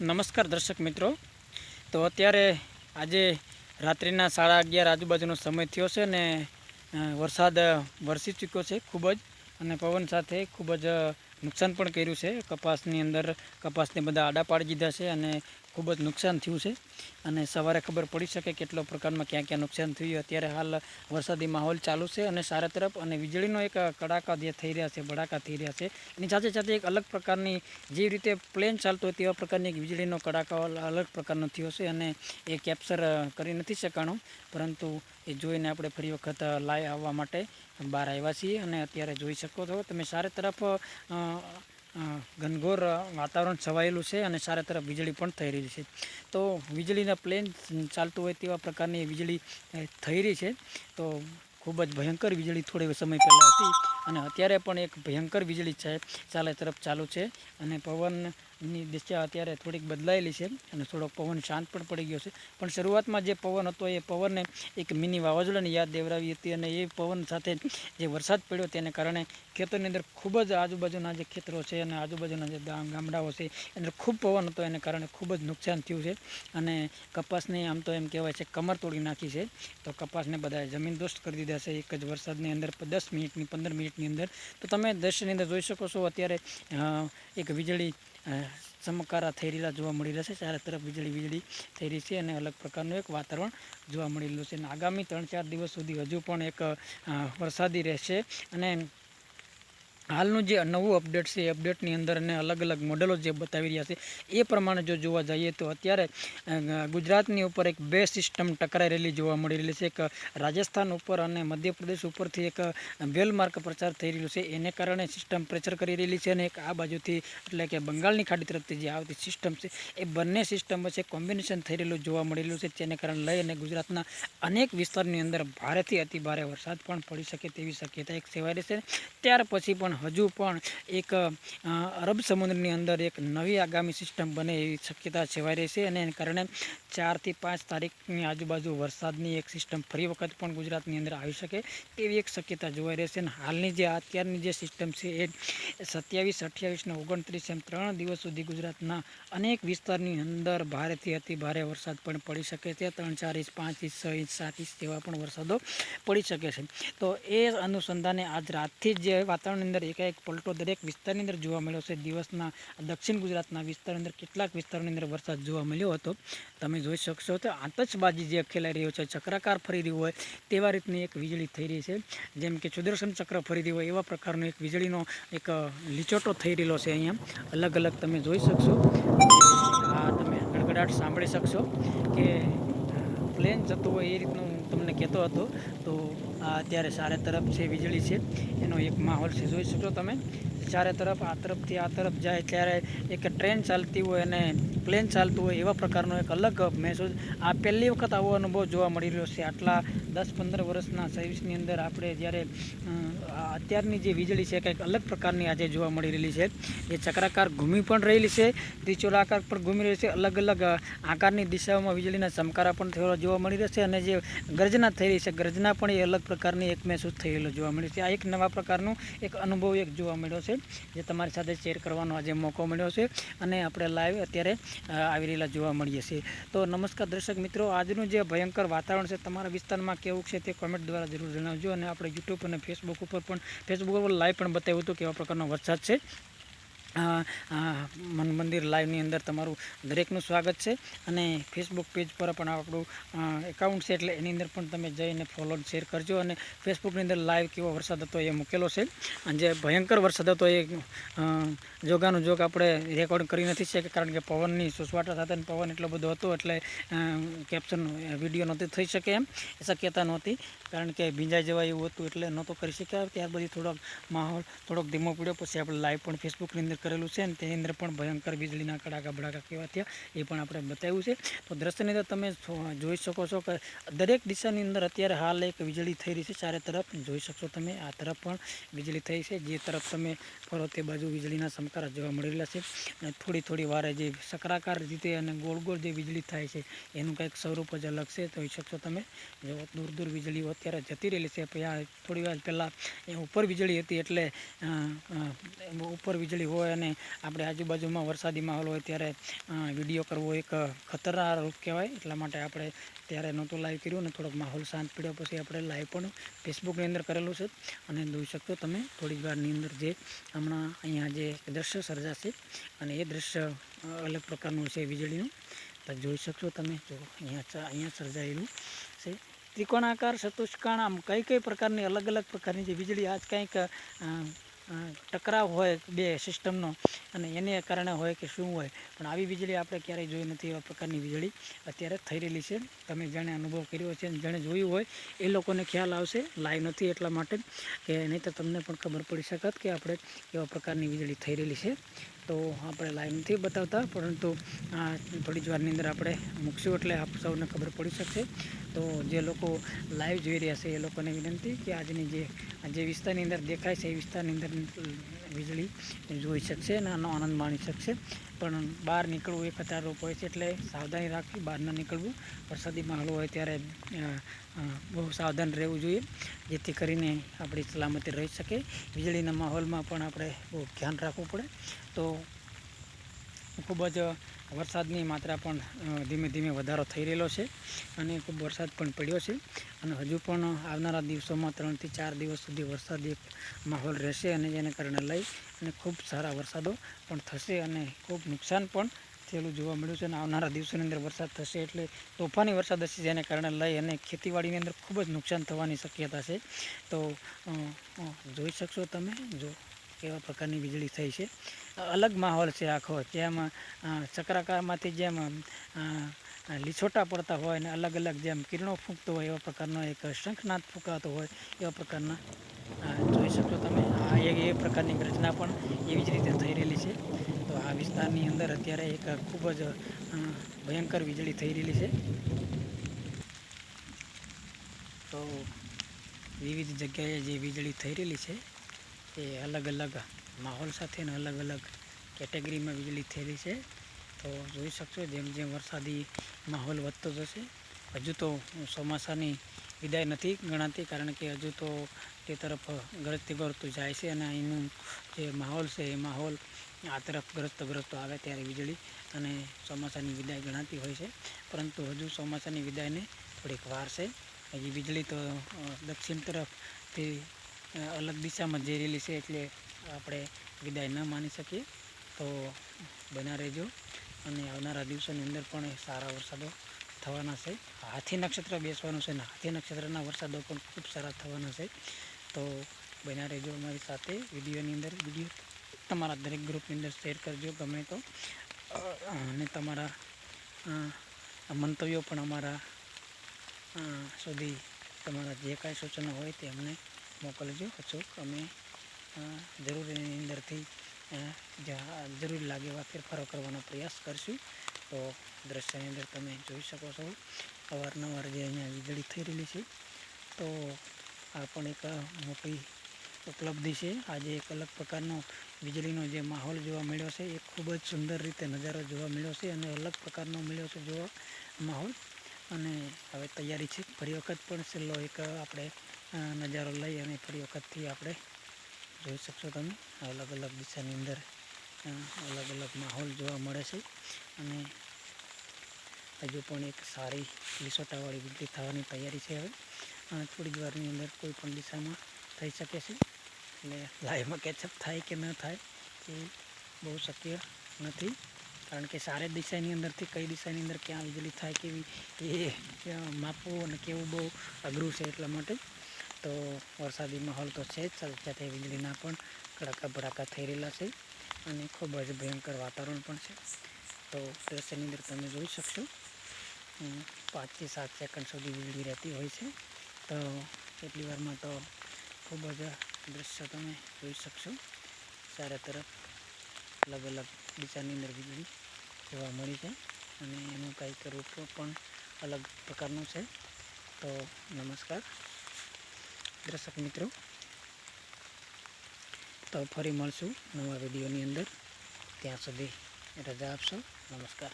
નમસ્કાર દર્શક મિત્રો. તો અત્યારે આજે રાત્રિના સાડા અગિયાર આજુબાજુનો સમય થયો છે ને વરસાદ વરસી ચૂક્યો છે ખૂબ જ અને પવન સાથે ખૂબ જ નુકસાન પણ કર્યું છે. કપાસની અંદર કપાસને બધા આડા પાડી દીધા છે અને ખૂબ જ નુકસાન થયું છે. અને સવારે ખબર પડી શકે કેટલો પ્રકારમાં ક્યાં ક્યાં નુકસાન થયું અત્યારે હાલ વરસાદી માહોલ ચાલુ છે અને સારા તરફ અને વીજળીનો એક કડાકા જે થઈ રહ્યા છે, ભડાકા થઈ રહ્યા છે. એની સાથે સાથે એક અલગ પ્રકારની જે રીતે પ્લેન ચાલતો હોય તેવા પ્રકારની એક વીજળીનો કડાકા અલગ પ્રકારનો થયો છે અને એ કેપ્ચર કરી નથી શકાણો. પરંતુ એ જોઈને આપણે ફરી વખત લાઈ આવવા માટે બહાર આવ્યા છીએ અને અત્યારે જોઈ શકો છો. તમે સારે તરફ ઘનઘોર વાતાવરણ છવાયેલું છે અને સારા તરફ વીજળી પણ થઈ રહી છે. તો વીજળીના પ્લેન ચાલતું હોય તેવા પ્રકારની વીજળી થઈ રહી છે. તો ખૂબ જ ભયંકર વીજળી થોડી સમય પહેલાં હતી. અને અત્યારે પણ એક ભયંકર વીજળી છે, ચાલે તરફ ચાલુ છે. અને પવનની દિશા અત્યારે થોડીક બદલાયેલી છે અને થોડોક પવન શાંત પણ પડી ગયો છે. પણ શરૂઆતમાં જે પવન હતો એ પવનને એક મિની વાવાઝોડાની યાદ દેવરાવી હતી અને એ પવન સાથે જે વરસાદ પડ્યો તેને કારણે ખેતરની અંદર ખૂબ જ આજુબાજુના જે ખેતરો છે અને આજુબાજુના જે ગામ- ગામડાઓ છે, એની ખૂબ પવન હતો એને કારણે ખૂબ જ નુકસાન થયું છે. અને કપાસને આમ તો એમ કહેવાય છે કમર તોડી નાખી છે. તો કપાસને બધાએ જમીનદોસ્ત કરી દીધા છે. એક જ વરસાદની અંદર દસ મિનિટની, પંદર મિનિટની અંદર. તો તમે દ્રશ્યની અંદર જોઈ શકો છો, અત્યારે એક વીજળી ચમકારા થઈ રહેલા જોવા મળી રહ્યા છે. ચારે તરફ વીજળી વીજળી થઈ રહી છે અને અલગ પ્રકારનું એક વાતાવરણ જોવા મળી રહ્યું છે. અને આગામી ત્રણ ચાર દિવસ સુધી હજુ પણ એક વરસાદી રહેશે. અને હાલનું જે નવું અપડેટ છે, એ અપડેટની અંદર અને અલગ અલગ મોડેલો જે બતાવી રહ્યા છે, એ પ્રમાણે જો જોવા જઈએ તો અત્યારે ગુજરાતની ઉપર એક બે સિસ્ટમ ટકરાઈ રહેલી જોવા મળી રહેલી છે. એક રાજસ્થાન ઉપર અને મધ્યપ્રદેશ ઉપરથી એક વેલમાર્ક પ્રચાર થઈ રહ્યો છે. એને કારણે સિસ્ટમ પ્રેચર કરી રહેલી છે અને એક આ બાજુથી, એટલે કે બંગાળની ખાડી તરફથી જે આવતી સિસ્ટમ છે, એ બંને સિસ્ટમ વચ્ચે કોમ્બિનેશન થઈ રહેલું જોવા મળી રહ્યું છે. જેને કારણે લઈ અને ગુજરાતના અનેક વિસ્તારની અંદર ભારેથી અતિ ભારે વરસાદ પણ પડી શકે તેવી શક્યતા એક સેવાય રહેશે ત્યાર પછી પણ હજુ પણ એક અરબ સમુદ્રની અંદર એક નવી આગામી સિસ્ટમ બને એવી શક્યતા સેવાઈ રહેશે અને એને કારણે ચારથી પાંચ તારીખની આજુબાજુ વરસાદની એક સિસ્ટમ ફરી વખત પણ ગુજરાતની અંદર આવી શકે તેવી એક શક્યતા જોવાઈ રહેશે અને હાલની જે, અત્યારની જે સિસ્ટમ છે એ સત્યાવીસ, અઠ્યાવીસ ને ઓગણત્રીસ એમ ત્રણ દિવસ સુધી ગુજરાતના અનેક વિસ્તારની અંદર ભારેથી અતિ ભારે વરસાદ પણ પડી શકે છે. ત્રણ, ચાર ઇંચ, પાંચ ઇંચ, છ ઇંચ, સાત ઇંચ જેવા પણ વરસાદો પડી શકે છે. તો એ અનુસંધાને આજ રાતથી જે વાતાવરણની અંદર એકાએક પલટો દરેક વિસ્તારની અંદર જોવા મળ્યો છે. દિવસના દક્ષિણ ગુજરાતના વિસ્તારની અંદર કેટલાક વિસ્તારોની અંદર વરસાદ જોવા મળ્યો હતો. તમે જોઈ શકશો તો આતશબાજી જે ખેલાઈ રહ્યો છે, ચક્રાકાર ફરી રહ્યું હોય તેવા રીતની એક વીજળી થઈ રહી છે. જેમ કે સુદર્શન ચક્ર ફરી રહ્યું હોય એવા પ્રકારનો એક વીજળીનો એક લીચોટો થઈ રહેલો છે અહીંયા. અલગ અલગ તમે જોઈ શકશો. આ તમે ગડગડાટ સાંભળી શકશો કે પ્લેન જતું હોય એ રીતનું તમને કહેતો હતો, તો આ અત્યારે ચારે તરફ છે વીજળી છે, એનો એક માહોલ છે. જોઈ શકો તમે, ચારે તરફ આ તરફથી આ તરફ જાય ત્યારે એક ટ્રેન ચાલતી હોય અને પ્લેન ચાલતું હોય એવા પ્રકારનો એક અલગ મહેસૂસ આ પહેલી વખત આવો અનુભવ જોવા મળી રહ્યો છે. આટલા દસ પંદર વર્ષના સર્વિસની અંદર આપણે જ્યારે અત્યારની જે વીજળી છે કંઈક અલગ પ્રકારની આજે જોવા મળી રહેલી છે. એ ચક્રાકાર ઘૂમી પણ રહેલી છે ત્રિચોરાકાર પણ ઘૂમી રહી છે અલગ અલગ આકારની દિશાઓમાં વીજળીના ચમકારા પણ જોવા મળી રહેશે અને જે ગર્જના થઈ રહી છે, ગર્જના પણ એ અલગ પ્રકારની એક મહેસૂસ થયેલો જોવા મળી છે. આ એક નવા પ્રકારનું એક અનુભવ એક જોવા મળ્યો છે, જે તમારી સાથે શેર કરવાનો આજે મોકો મળ્યો છે અને આપણે લાઈવ અત્યારે આવી રહેલા જોવા મળીએ છીએ. તો નમસ્કાર દર્શક મિત્રો, આજનું જે ભયંકર વાતાવરણ છે, તમારા વિસ્તારમાં કેવું છે તે કોમેન્ટ દ્વારા જરૂર જણાવજો અને આપણે યુટ્યુબ અને ફેસબુક ઉપર પણ ફેસબુક ઉપર લાઈવ પણ બતાવ્યું હતું કેવા પ્રકારનો વરસાદ છે. મન મંદિર લાઈવની અંદર તમારું દરેકનું સ્વાગત છે. અને ફેસબુક પેજ પર પણ આપણું એકાઉન્ટ છે એટલે એની અંદર પણ તમે જઈને ફોલો શેર કરજો. અને ફેસબુકની અંદર લાઈવ કેવો વરસાદ હતો એ મૂકેલો છે. અને જે ભયંકર વરસાદ હતો એ જોગાનું જોગ આપણે રેકોર્ડ કરી નથી શકે કારણ કે પવનની સુસવાટા સાથે પવન એટલો બધો હતો એટલે કેપ્શન વીડિયો નહોતી થઈ શકે એમ. શક્યતા નહોતી, કારણ કે ભીંજાઈ જવાય એવું હતું એટલે નહોતો કરી શક્યા. ત્યાર પછી થોડોક માહોલ થોડોક ધીમો પડ્યો. પછી આપણે લાઈવ પણ ફેસબુકની અંદર કરેલું છે ને તેની અંદર પણ ભયંકર વીજળીના કડાકા ભડાકા કેવા થયા એ પણ આપણે બતાવ્યું છે. તો દ્રશ્યની અંદર તમે જોઈ શકો છો કે દરેક દિશાની અંદર અત્યારે હાલ એક વીજળી થઈ રહી છે ચારે તરફ. જોઈ શકશો તમે આ તરફ પણ વીજળી થઈ છે. જે તરફ તમે ફરો તે બાજુ વીજળીના સમકારા જોવા મળી રહ્યા છે. અને થોડી થોડી વારે જે સકરાકાર રીતે અને ગોળ ગોળ જે વીજળી થાય છે એનું કંઈક સ્વરૂપ જ અલગ છે. જોઈ શકશો તમે, જો દૂર દૂર વીજળીઓ અત્યારે જતી રહેલી છે. આ થોડી વાર પહેલાં એ ઉપર વીજળી હતી એટલે ઉપર વીજળી હોય અને આપણે આજુબાજુમાં વરસાદી માહોલ હોય ત્યારે વીડિયો કરવો એક ખતરનારૂપ કહેવાય. એટલા માટે આપણે ત્યારે નહોતું લાઈવ કર્યું અને થોડોક માહોલ શાંત પીડ્યો. પછી આપણે લાઈવ પણ ફેસબુકની અંદર કરેલું છે. અને જોઈ શકશો તમે થોડીક વારની અંદર જે હમણાં અહીંયા જે દ્રશ્ય સર્જાશે અને એ દ્રશ્ય અલગ પ્રકારનું છે વીજળીનું. તો જોઈ શકશો તમે. જો અહીંયા અહીંયા સર્જાયેલું છે. ત્રિકોણાકાર ચતુષ્કાણ આમ કઈ કઈ પ્રકારની અલગ અલગ પ્રકારની જે વીજળી, આજ કંઈક ટકરાવ હોય બે સિસ્ટમનો અને એને કારણે હોય કે શું હોય. પણ આવી વીજળી આપણે ક્યારેય જોઈ નથી, એવા પ્રકારની વીજળી અત્યારે થઈ રહેલી છે. તમે જેણે અનુભવ કર્યો છે અને જેણે જોયું હોય, એ લોકોને ખ્યાલ આવશે. લાઈવ નથી એટલા માટે કે નહીં તો તમને પણ ખબર પડી શકત કે આપણે કેવા પ્રકારની વીજળી થઈ રહેલી છે. તો આપણે લાઈવ નથી બતાવતા, પરંતુ આ થોડી જ વારની અંદર આપણે મૂકશું એટલે આપ સૌને ખબર પડી શકશે. તો જે લોકો લાઈવ જોઈ રહ્યા છે એ લોકોને વિનંતી કે આજની જે જે વિસ્તારની અંદર દેખાય છે, એ વિસ્તારની અંદર વીજળી જોઈ શકશે અને આનો આનંદ માણી શકશે. પણ બહાર નીકળવું એ કતારરૂપ હોય છે, એટલે સાવધાની રાખવી, બહાર ન નીકળવું. વરસાદી માહોલ હોય ત્યારે બહુ સાવધાન રહેવું જોઈએ, જેથી કરીને આપણી સલામતી રહી શકે. વીજળીના માહોલમાં પણ આપણે બહુ ધ્યાન રાખવું પડે. તો ખૂબ જ વરસાદની માત્રા પણ ધીમે ધીમે વધારો થઈ રહેલો છે અને ખૂબ વરસાદ પણ પડ્યો છે. અને હજુ પણ આવનારા દિવસોમાં ત્રણથી ચાર દિવસ સુધી વરસાદી માહોલ રહેશે અને જેને કારણે લઈ અને ખૂબ સારા વરસાદો પણ થશે અને ખૂબ નુકસાન પણ થયેલું જોવા મળ્યું છે. અને આવનારા દિવસોની અંદર વરસાદ થશે એટલે તોફાની વરસાદ હશે જેને કારણે લઈ અને ખેતીવાડીની અંદર ખૂબ જ નુકસાન થવાની શક્યતા છે. તો જોઈ શકશો તમે, જો કેવા પ્રકારની વીજળી થઈ છે? અલગ માહોલ છે આખો. જેમ ચક્રાકારમાંથી જેમ લીછોટા પડતા હોય અને અલગ અલગ જેમ કિરણો ફૂંકતો હોય એવા પ્રકારનો એક શંખનાદ ફૂંકાતો હોય એવા પ્રકારના જોઈ શકો તમે. આ એક એ પ્રકારની રચના પણ એવી જ રીતે થઈ રહેલી છે. તો આ વિસ્તારની અંદર અત્યારે એક ખૂબ જ ભયંકર વીજળી થઈ રહેલી છે. તો વિવિધ જગ્યાએ જે વીજળી થઈ રહેલી છે એ અલગ અલગ માહોલ સાથે અલગ અલગ કેટેગરીમાં વીજળી થયેલી છે. તો જોઈ શકશો જેમ જેમ વરસાદી માહોલ વધતો જશે. હજુ તો ચોમાસાની વિદાય નથી ગણાતી કારણ કે હજુ તો તે તરફ ગરજતી ગરતું જાય છે અને અહીંનું જે માહોલ છે એ માહોલ આ તરફ ગ્રસ્ત ગ્રસ્તો આવે ત્યારે વીજળી અને ચોમાસાની વિદાય ગણાતી હોય છે. પરંતુ હજુ ચોમાસાની વિદાયને થોડીક વાર છે. હજી વીજળી તો દક્ષિણ તરફથી અલગ દિશામાં જઈ છે એટલે આપણે વિદાય ન માની શકીએ. તો બના રહેજો અને આવનારા દિવસોની અંદર પણ સારા વરસાદો થવાના છે. હાથી નક્ષત્ર બેસવાનું છે ને હાથી નક્ષત્રના વરસાદો પણ ખૂબ સારા થવાના છે. તો બના રહેજો અમારી સાથે વિડીયોની અંદર. વીડિયો તમારા દરેક ગ્રુપની અંદર શેર કરજો ગમે તો. અને તમારા મંતવ્યો પણ અમારા સુધી તમારા જે કાંઈ સૂચનો હોય તે અમને મોકલજો. અચૂક અમે જરૂર એની અંદરથી જરૂર લાગે એવા ફેરફારો કરવાનો પ્રયાસ કરશું. તો દ્રશ્યની અંદર તમે જોઈ શકો છો, અવારનવાર જે અહીંયા વીજળી થઈ રહેલી છે. તો આ પણ એક મોટી ઉપલબ્ધિ છે. આજે એક અલગ પ્રકારનો વીજળીનો જે માહોલ જોવા મળ્યો છે, એ ખૂબ જ સુંદર રીતે નજારો જોવા મળ્યો છે અને અલગ પ્રકારનો મળ્યો છે જોવા માહોલ. અને હવે તૈયારી છે. ફરી વખત પણ છેલ્લો એક આપણે નજારો લઈ અને ફરી વખતથી આપણે જોઈ શકશો તમે. અલગ અલગ દિશાની અંદર અલગ અલગ માહોલ જોવા મળે છે. અને હજુ પણ એક સારી લીસોટાવાળી વીજળી થવાની તૈયારી છે હવે. અ, થોડી જ વારની અંદર કોઈ પણ દિશામાં થઈ શકે છે. એટલે લાઈવમાં કેચઅપ થાય કે ન થાય એ બહુ શક્ય નથી. કારણ કે સારી દિશાની અંદરથી કઈ દિશાની અંદર ક્યાં વીજળી થાય કેવી એ માપવું અને કેવું બહુ અઘરું છે એટલા માટે તો વરસાદી માહોલ તો છે જ. સાથે સાથે વીજળીના પણ કડાકા ભડાકા થઈ રહેલા છે અને ખૂબ જ ભયંકર વાતાવરણ પણ છે. તો દ્રશ્યની અંદર તમે જોઈ શકશો પાંચથી સાત સેકન્ડ સુધી વીજળી રહેતી હોય છે. તો કેટલી વારમાં તો ખૂબ જ દ્રશ્ય તમે જોઈ શકશો. ચારે તરફ અલગ અલગ દિશાની અંદર વીજળી જોવા મળી છે અને એનું કંઈક રૂપ પણ અલગ પ્રકારનું છે. તો નમસ્કાર. દર્શક મિત્રો તો ફરી મળશું નવા વિડીયોની અંદર. ત્યાં સુધી રજા આપશો. નમસ્કાર.